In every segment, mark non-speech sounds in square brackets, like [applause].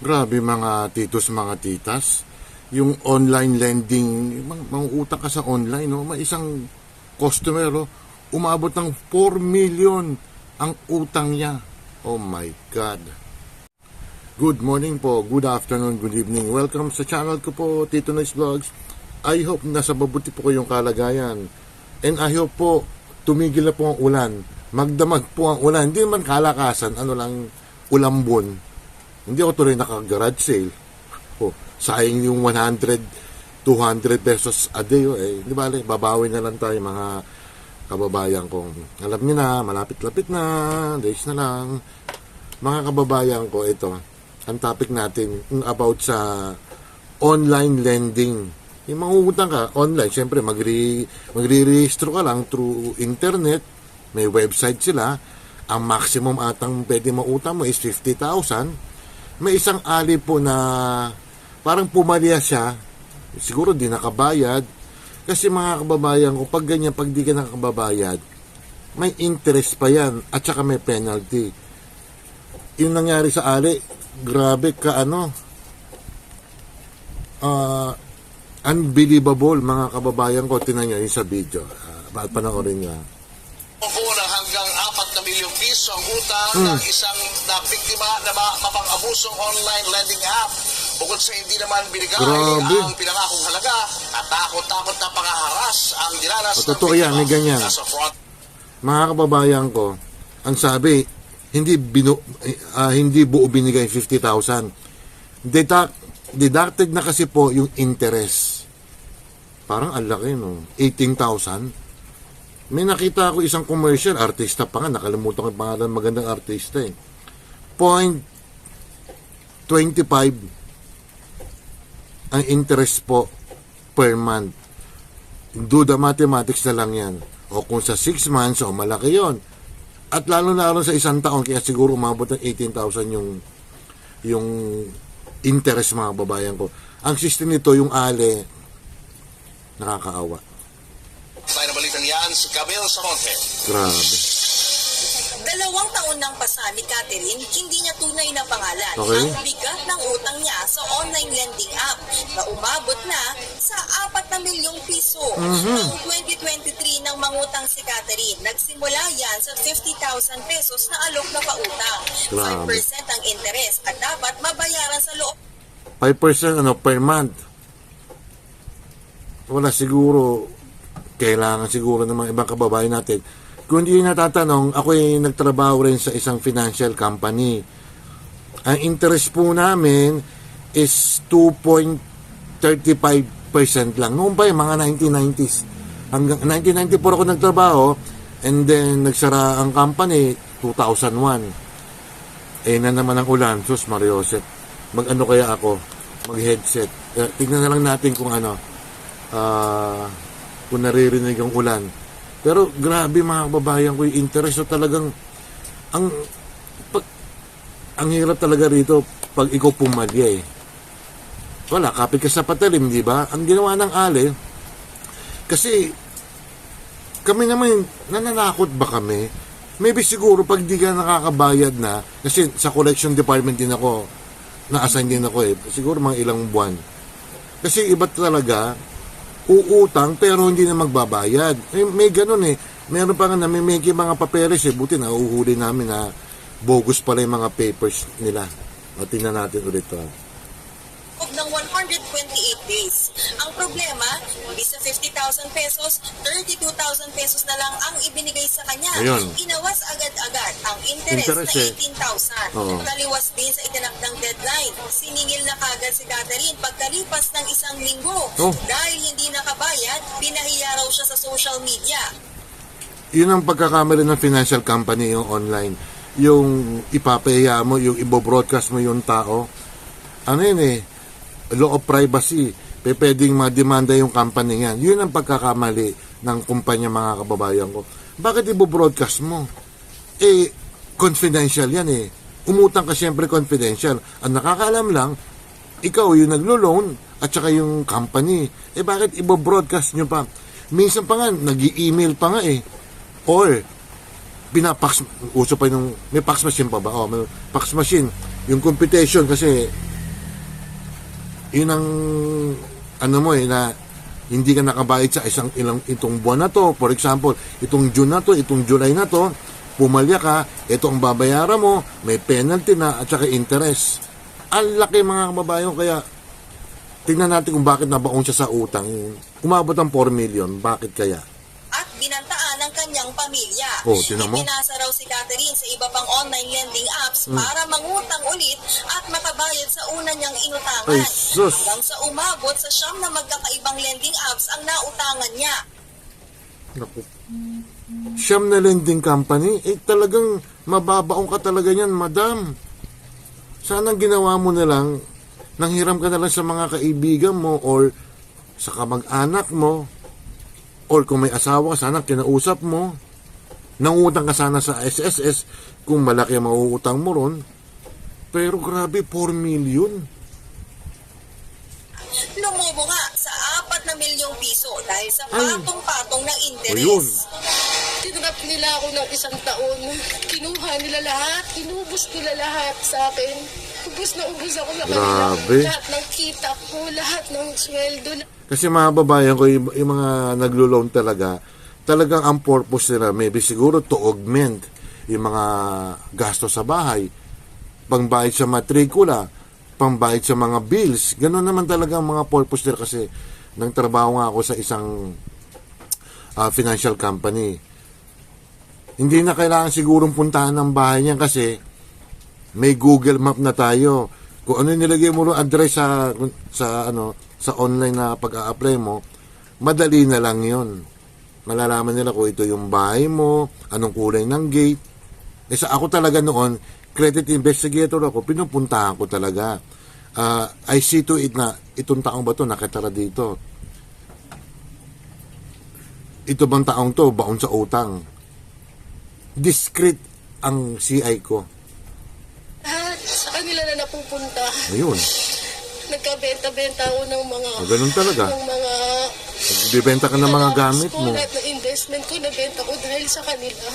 Grabe mga titos, mga titas. Yung online lending, mga, mga utang ka sa online, no? may isang customer, no? umabot ng 4 million ang utang niya. Oh my God. Good morning po, good afternoon, good evening. Welcome sa channel ko po, Tito Nice Vlogs. I hope nasa mabuti po kayong kalagayan. And I hope po, tumigil na po ang ulan. Magdamag po ang ulan. Hindi naman kalakasan, ano lang, ulambon. Hindi ako tuloy naka-garage sale. Oh, sayang yung 100, 200 pesos a day. Oh, eh, di ba, babawi na lang tayo mga kababayan ko. Alam niyo na, malapit-lapit na, days na lang. Mga kababayan ko, ito, ang topic natin about sa online lending. Yung mangungutang ka online, syempre magre magre-registro ka lang through internet, may website sila. Ang maximum atang pwede mautang mo is 50,000. May isang ali po na parang pumalya siya, siguro di nakabayad. Kasi mga kababayan ko, pag ganyan, pag di ka nakababayad, may interest pa yan at saka may penalty. Yung nangyari sa ali, grabe ka ano, ah, unbelievable mga kababayan ko. Tinan nyo yung sa video. Uh, panoorin nyo. Piso ang utang Hmm. ng isang na biktima na ma- mapang-abusong online lending app. Bukod sa hindi naman binigay Grabe. ang pinangakong halaga at takot-takot na pangaharas ang dinanas O, totoo yan, may ganyan. Mga kababayan ko, ang sabi, hindi binu, ah, hindi buo binigay 50,000. Deduct, deducted na kasi po yung interest. Parang ang laki, no? 18,000. May nakita ako isang commercial, artista pa nga, nakalimutan ko pangalan, magandang artista eh. Point 25 ang interest po per month. Do the mathematics na lang yan. O kung sa 6 months, o malaki yon At lalo na sa isang taon, kaya siguro umabot ng 18,000 yung yung interest mga babayan ko. Ang system nito, yung ale, nakakaawa. Yan si Camille Samonte. Grabe. Dalawang taon nang pasa ni Catherine, hindi niya tunay na pangalan Okay. ang bigat ng utang niya sa online lending app na umabot na sa 4 na milyong piso. Noong 2023 nang mangutang si Catherine, nagsimula yan sa 50,000 pesos na alok na pautang. Grabe. 5% ang interest at dapat mabayaran sa loob 5% ano, per month. Wala siguro, kailangan siguro ng mga ibang kababayan natin. Kung hindi natatanong, ako ay nagtrabaho rin sa isang financial company. Ang interest po namin is 2.35% lang. Noon pa yung mga 1990s. Hanggang 1994 ako nagtrabaho and then nagsara ang company 2001. Eh na naman ang ulan, sus Mariosep. Mag-ano kaya ako? Mag-headset. Eh, tignan na lang natin kung ano, ah, kung naririnig ang ulan. Pero grabe mga kababayan ko, yung interest so talagang, ang, pag, ang hirap talaga rito pag ikaw pumalya eh. Wala, kapit ka sa patalim, di ba? Ang ginawa ng ale, kasi kami naman, nananakot ba kami? Maybe siguro pag di ka nakakabayad na, kasi sa collection department din ako, na-assign din ako eh, siguro mga ilang buwan. Kasi iba talaga, uutang pero hindi na magbabayad. Eh, may ganun eh. Meron pa nga namimiki mga papeles eh, buti na uhuhuli namin na bogus pala yung mga papers nila. O, tingnan natin ulit to. ng 128 days. Ang problema, sa 50,000 pesos, 32,000 pesos na lang ang ibinigay sa kanya. Ayun. Inawas agad-agad ang interest, Interest eh. na 18,000. Oo. Taliwas din sa itinakdang deadline. Siningil na kagad si Catherine pagkalipas ng isang linggo. Oh. Dahil hindi nakabayad, pinahiya raw siya sa social media. yun ang pagkakamali ng financial company yung online. Yung ipapahiya mo, yung ibo-broadcast mo yung tao. Ano yun eh, law of privacy. Pe, pwedeng mademanda yung company yan. Yun ang pagkakamali ng kumpanya mga kababayan ko. Bakit ibo-broadcast mo? Eh, confidential yan eh. Umutang ka siyempre confidential. Ang nakakaalam lang, ikaw yung naglo-loan at saka yung company. Eh bakit ibo-broadcast nyo pa? Minsan pa nga, nag email pa nga eh. Or, pinapax, uso pa yung, may fax machine pa ba? Oh, may fax machine. Yung computation kasi Yun ang ano mo eh na hindi ka nakabayad sa isang ilang itong buwan na to. For example, itong June na to, itong July na to, pumalya ka, ito ang babayaran mo, may penalty na at saka interest. Ang laki mga kababayan kaya tingnan natin kung bakit nabaon siya sa utang. Umabot ang 4 million, bakit kaya? Ng pamilya. Oh, tinan mo. Ipinasa raw si Catherine sa iba pang online lending apps Hmm. para mangutang ulit at makabayad sa una niyang inutangan. Ay, sus. Hanggang sa umabot sa siyam na magkakaibang lending apps ang nautangan niya. Naku. Siyam na lending company, eh talagang mababaong ka talaga yan, madam. Sana ang ginawa mo na lang, nanghiram ka na lang sa mga kaibigan mo or sa kamag-anak mo or kung may asawa ka, sana kinausap mo. Nangutang ka sana sa SSS kung malaki ang mauutang mo ron. Pero grabe, 4 million. Lumubo nga sa apat na milyong piso dahil sa patong-patong ng Ayun. interes. Tinrap nila ako ng isang taon. Kinuha nila lahat. Kinubos nila lahat sa akin. Ubus na ubus ako sa kanila. Grabe. Lahat ng kita ko, lahat ng sweldo. Kasi mga babayan ko, yung, yung mga naglo-loan talaga, talagang ang purpose nila, maybe siguro to augment yung mga gasto sa bahay, pangbayad sa matrikula, pangbayad sa mga bills. Ganun naman talaga ang mga purpose nila kasi nang trabaho nga ako sa isang ah, financial company. Hindi na kailangan sigurong puntahan ng bahay niya kasi may Google Map na tayo. Kung ano nilagay mo ng address sa sa ano sa online na pag-a-apply mo, madali na lang 'yon. Malalaman nila kung ito yung bahay mo, anong kulay ng gate. Eh sa ako talaga noon, credit investigator ako, pinupuntahan ko talaga. Ah, I see to it na itong taong ba to nakatara dito. Ito bang taong to baon sa utang? Discreet ang CI ko. Napupunta. Ayun. Nagkabenta-benta ako ng mga... Oh, ganun talaga. Ng mga... Bibenta ka ng mga gamit ko, mo. Lahat ng investment ko, nabenta ko dahil sa kanila.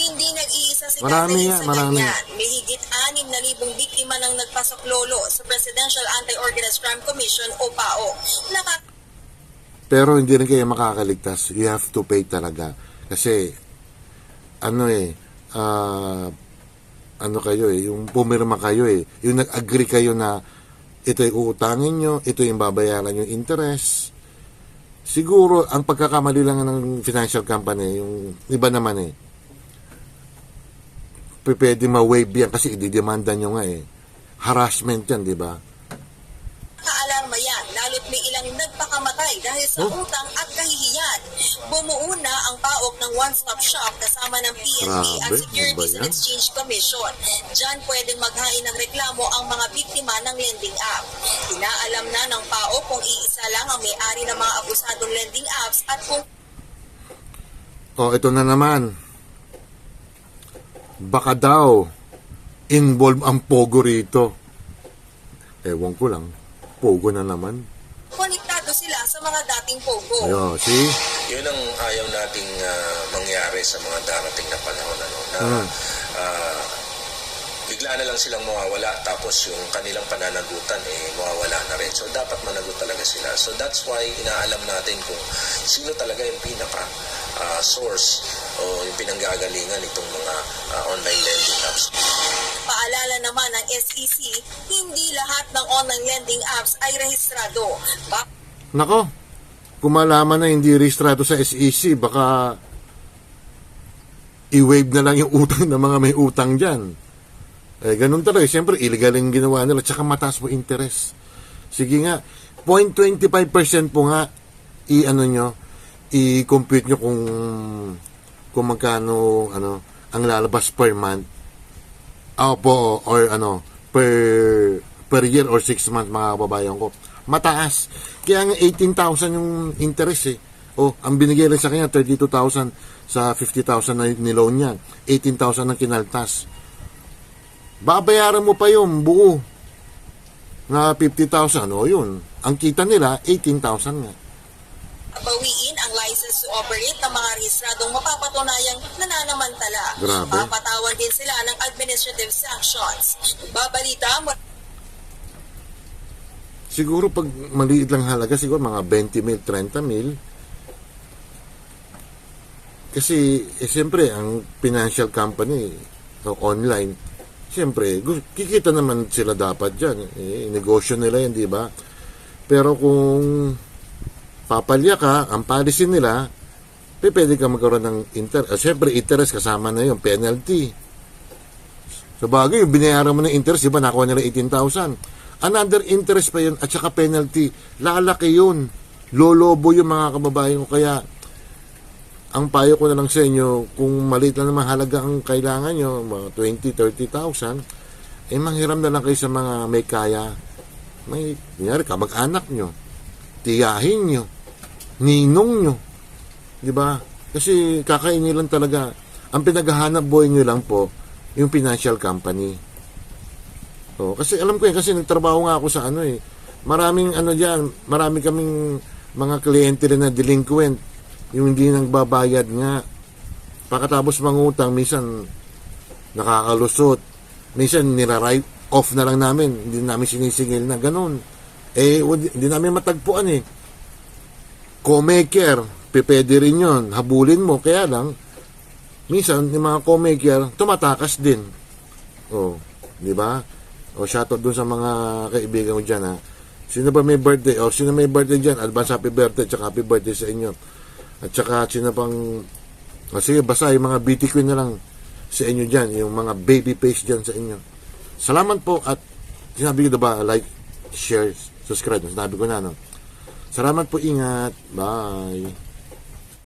Hindi nag-iisa si Marami yan, sa marami. ganyan. May higit 6,000 biktima ng nagpasaklolo sa Presidential Anti-Organized Crime Commission o PAO. Nakak Pero hindi rin kayo makakaligtas. You have to pay talaga. Kasi, ano eh, ah, ano kayo eh, yung pumirma kayo eh, yung nag-agree kayo na ito yung uutangin nyo, ito yung babayaran yung interest. Siguro, ang pagkakamali lang ng financial company, yung iba naman eh, pwede ma-waive yan kasi ididemanda nyo nga eh. Harassment yan, di ba? Kaalarma yan, lalo't may ilang nagpakamatay dahil sa Oh. utang at kahihiyan. Bumuo na ang paok ng one-stop shop kasama ng PNP at Securities ano ba and? Exchange Commission. Diyan pwedeng maghain ng reklamo ang mga biktima ng lending app. Inaalam na ng PAO kung iisa lang ang may-ari ng mga abusadong lending apps at kung Oh, ito na naman. Baka daw involve ang Pogo rito. Ewan ko lang. Pogo na naman. Sila sa mga dating pogo. Ayo, see? yun ang ayaw nating ah, mangyari sa mga darating na panahon ano na Mm. ah, bigla na lang silang mawawala tapos yung kanilang pananagutan eh mawawala na rin so dapat managot talaga sila so that's why inaalam natin kung sino talaga yung pinaka ah, source o yung pinanggagalingan itong mga ah, online lending apps Paalala naman ng SEC, hindi lahat ng online lending apps ay rehistrado. Ba- Nako, kung malaman na hindi rehistrado sa SEC, baka i-waive na lang yung utang [laughs] ng mga may utang dyan. Eh, ganun talaga. Siyempre, illegal yung ginawa nila. Tsaka mataas mo interest. Sige nga, 0.25% po nga, i-ano nyo, i-compute nyo kung kung magkano ano ang lalabas per month. Opo, or ano, per per year or 6 months mga kababayan ko. Mataas. Kaya nga 18,000 yung interest eh. Oh, ang binigay lang sa kanya 32,000 sa 50,000 na niloan niya. 18,000 ang kinaltas. Babayaran mo pa yung buo na 50,000. O yun. Ang kita nila, 18,000 nga. bawiin ang license to operate ng mga rehistradong mapapatunayang nananamantala. Grabe. Papatawan din sila ng administrative sanctions. Babalita mo siguro pag maliit lang halaga, siguro mga 20 mil, 30 mil. Kasi, eh, siyempre, ang financial company, o online, siyempre, kikita naman sila dapat dyan. Eh, negosyo nila yan, di ba? Pero kung papalya ka, ang policy nila, eh, pwede ka magkaroon ng interest. Uh, siyempre, interest kasama na yung penalty. Sa bagay, yung binayaran mo ng interest, di ba, nakuha nila 18,000. Another interest pa yun, at saka penalty. Lalaki yun. Lolobo yung mga kababayan ko. Kaya, ang payo ko na lang sa inyo, kung maliit lang naman halaga ang kailangan nyo, mga 20, 30,000, eh manghiram na lang kayo sa mga may kaya. May, kunyari, kamag-anak nyo, tiyahin nyo, ninong nyo. Di ba? Kasi kakainin lang talaga. Ang pinaghahanap buhay nyo lang po, yung financial company. Oh, kasi alam ko eh, kasi nagtrabaho nga ako sa ano eh. Maraming ano diyan, marami kaming mga kliyente rin na delinquent. Yung hindi nagbabayad nga. Pagkatapos mangutang, minsan nakakalusot. Minsan nira-write off na lang namin. Hindi namin sinisingil na ganun. Eh, hindi namin matagpuan eh. Co-maker, pipede rin yun. Habulin mo, kaya lang, minsan, yung mga co-maker, tumatakas din. Oh, di ba? O shoutout dun sa mga kaibigan ko dyan ha. Sino ba may birthday? O sino may birthday dyan? Advance happy birthday tsaka happy birthday sa inyo. At saka sino pang... O sige, basta yung mga beauty queen na lang sa inyo dyan. Yung mga baby face dyan sa inyo. Salamat po at sinabi ko diba, like, share, subscribe. Sinabi ko na, no? Salamat po, ingat. Bye.